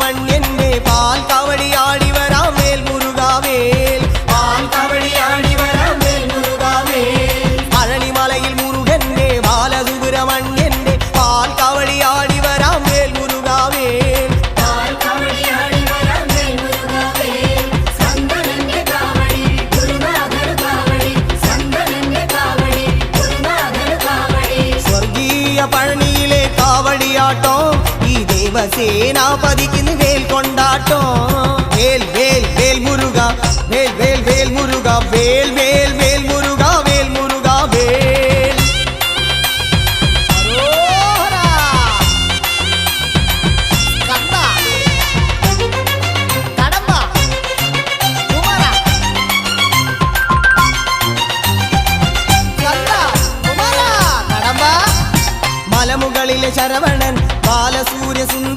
பாலசுப்ரமணியன் பால் கவடி ஆடி வரா மேல் முருகாவேல் பால் கவடி ஆடி வரா மேல் முருகாவேல் பழனி மலையில் முருகன் என்பே பால் கவடி ஆடி வரா மேல் முருகாவேல் பால் காவடி ஆடி வர மேல் முருகாவே காவடி குருநாதர் காவடி. காவடி குருநாதர் காவடி. ஸ்வர்கீய பழனியிலே காவடி ஆட்டம். ஈ ஆட்டம் வேல் வேல் வேல் முருகா வேல் வேல் வேல் முருகா வேல் வேல் வேல் முருகா வேல் முருகா வேல் മലമുകളിലെ ശരവണൻ ബാലസൂര്യ സുന്ദ